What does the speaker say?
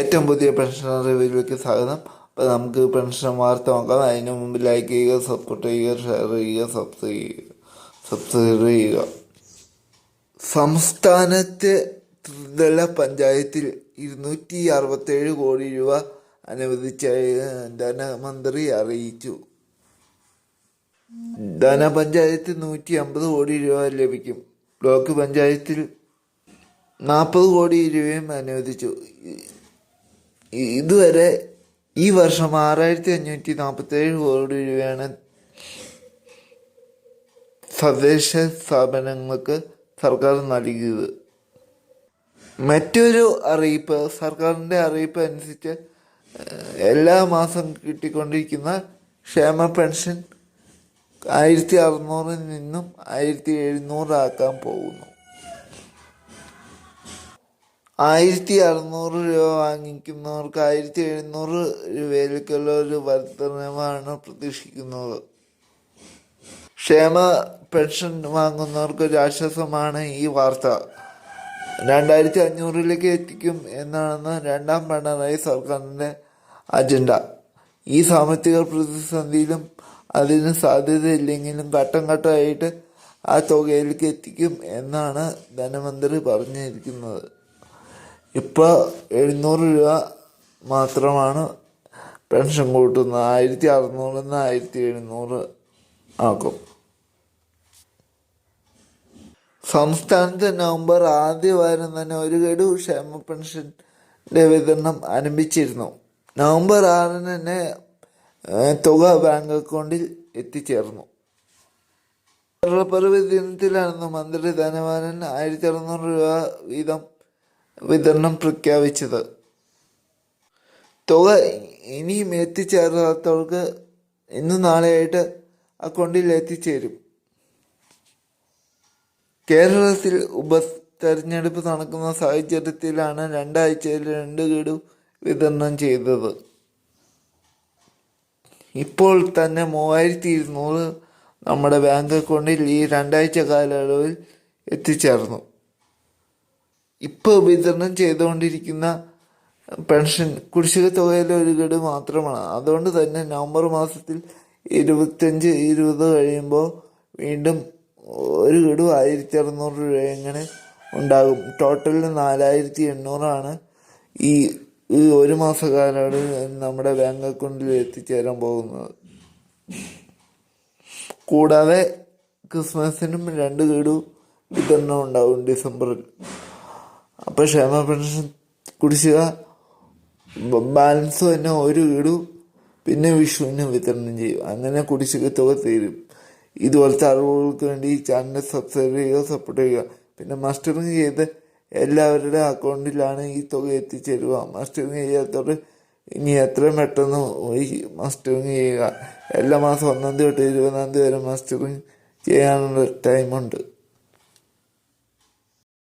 ഏറ്റവും പുതിയ പെൻഷൻ റിവ്യൂവിലേക്ക് സ്വാഗതം. അപ്പോൾ നമുക്ക് പെൻഷൻ വാർത്ത നോക്കാം. അതിന് മുമ്പ് ലൈക്ക് ചെയ്യുക സപ്പോർട്ട് ചെയ്യുക ഷെയർ ചെയ്യുക സബ്സ്ക്രൈബ് ചെയ്യുക. സബ്സ്ക്രൈബ് ചെയ്യുക സംസ്ഥാനത്തെ ത്രിതല പഞ്ചായത്തിൽ ഇരുന്നൂറ്റി അറുപത്തേഴ് കോടി രൂപ അനുവദിച്ച ധനമന്ത്രി അറിയിച്ചു. ധനപഞ്ചായത്ത് നൂറ്റി അമ്പത് കോടി രൂപ ലഭിക്കും. ബ്ലോക്ക് പഞ്ചായത്തിൽ നാൽപ്പത് കോടി രൂപയും അനുവദിച്ചു. ഇതുവരെ ഈ വർഷം ആറായിരത്തി അഞ്ഞൂറ്റി നാൽപ്പത്തി ഏഴ് കോടി രൂപയാണ് തദ്ദേശ സ്ഥാപനങ്ങൾക്ക് സർക്കാർ നൽകിയത്. മറ്റൊരു അറിയിപ്പ് സർക്കാരിന്റെ അറിയിപ്പ് അനുസരിച്ച് എല്ലാ മാസം കിട്ടിക്കൊണ്ടിരിക്കുന്ന ക്ഷേമ പെൻഷൻ ആയിരത്തി അറുന്നൂറിൽ നിന്നും ആയിരത്തി എഴുന്നൂറാക്കാൻ പോകുന്നു. ആയിരത്തി അറുന്നൂറ് രൂപ വാങ്ങിക്കുന്നവർക്ക് ആയിരത്തി എഴുന്നൂറ് രൂപയിലേക്കുള്ള ഒരു വർധനമാണ് പ്രതീക്ഷിക്കുന്നത്. ക്ഷേമ പെൻഷൻ വാങ്ങുന്നവർക്ക് ഒരു ആശ്വാസമാണ് ഈ വാർത്ത. രണ്ടായിരത്തി അഞ്ഞൂറിലേക്ക് എത്തിക്കും എന്നാണ് രണ്ടാം പിണറായി സർക്കാരിന്റെ അജണ്ട. ഈ സാമ്പത്തിക പ്രതിസന്ധിയിലും അതിന് സാധ്യതയില്ലെങ്കിലും ഘട്ടം ഘട്ടമായിട്ട് ആ തുകയിലേക്ക് എത്തിക്കും എന്നാണ് ധനമന്ത്രി പറഞ്ഞിരിക്കുന്നത്. ഇപ്പോൾ എഴുന്നൂറ് രൂപ മാത്രമാണ് പെൻഷൻ കൂട്ടുന്നത്. ആയിരത്തി അറുന്നൂറിൽ നിന്ന് ആയിരത്തി എഴുന്നൂറ് ആക്കും. സംസ്ഥാനത്ത് നവംബർ ആദ്യ വാരം തന്നെ ഒരു ഗഡു ക്ഷേമ പെൻഷന്റെ വിതരണം ആരംഭിച്ചിരുന്നു. നവംബർ ആറിന് തന്നെ തുക ബാങ്ക് അക്കൗണ്ടിൽ എത്തിച്ചേർന്നു. കേരളപ്പറവ് ദിനത്തിലായിരുന്നു മന്ത്രി ധനവാനൻ ആയിരത്തി അറുന്നൂറ് രൂപ വീതം വിതരണം പ്രഖ്യാപിച്ചത്. തുക ഇനിയും എത്തിച്ചേരാത്തവർക്ക് ഇന്ന് നാളെയായിട്ട് അക്കൗണ്ടിൽ എത്തിച്ചേരും. കേരളത്തിൽ ഉപ തെരഞ്ഞെടുപ്പ് നടക്കുന്ന സാഹചര്യത്തിലാണ് രണ്ടാഴ്ചയിൽ രണ്ട് ഗഡു വിതരണം ചെയ്തത്. ഇപ്പോൾ തന്നെ മൂവായിരത്തി ഇരുന്നൂറ് നമ്മുടെ ബാങ്ക് അക്കൗണ്ടിൽ ഈ രണ്ടാഴ്ച കാലയളവിൽ എത്തിച്ചേർന്നു. ഇപ്പോൾ വിതരണം ചെയ്തുകൊണ്ടിരിക്കുന്ന പെൻഷൻ കുടിശ്ശിക തുകയിലെ ഒരു ഗഡു മാത്രമാണ്. അതുകൊണ്ട് തന്നെ നവംബർ മാസത്തിൽ ഇരുപത്തഞ്ച് ഇരുപത് കഴിയുമ്പോൾ വീണ്ടും ഒരു ഗഡു ആയിരത്തി അറുന്നൂറ് രൂപ എങ്ങനെ ഉണ്ടാകും? ടോട്ടലിൽ നാലായിരത്തി എണ്ണൂറാണ് ഈ ഒരു മാസ നമ്മുടെ ബാങ്ക് അക്കൗണ്ടിൽ എത്തിച്ചേരാൻ പോകുന്നത്. കൂടാതെ ക്രിസ്മസിനും രണ്ട് ഗഡു വിതരണം ഉണ്ടാകും ഡിസംബറിൽ. അപ്പോൾ ക്ഷേമ പെൻഷൻ കുടിശ്ശിക ബാലൻസ് തന്നെ ഒരു വീടും പിന്നെ വിഷുവിന് വിതരണം ചെയ്യും. അങ്ങനെ കുടിശ്ശിക തുക തീരും. ഇതുപോലത്തെ അറിവുകൾക്ക് വേണ്ടി ഈ ചാനൽ സബ്സ്ക്രൈബ് ചെയ്യുക സപ്പോർട്ട് ചെയ്യുക. പിന്നെ മസ്റ്ററിങ് ചെയ്ത് എല്ലാവരുടെ അക്കൗണ്ടിലാണ് ഈ തുക എത്തിച്ചേരുക. മസ്റ്ററിങ് ചെയ്യാത്തവർ ഇനി എത്രയും പെട്ടെന്ന് ഈ മസ്റ്ററിങ് ചെയ്യുക? എല്ലാ മാസം ഒന്നാം തീയതി തൊട്ട് ഇരുപതാം തീയതി വരെ മസ്റ്ററിങ് ചെയ്യാനുള്ള ടൈമുണ്ട്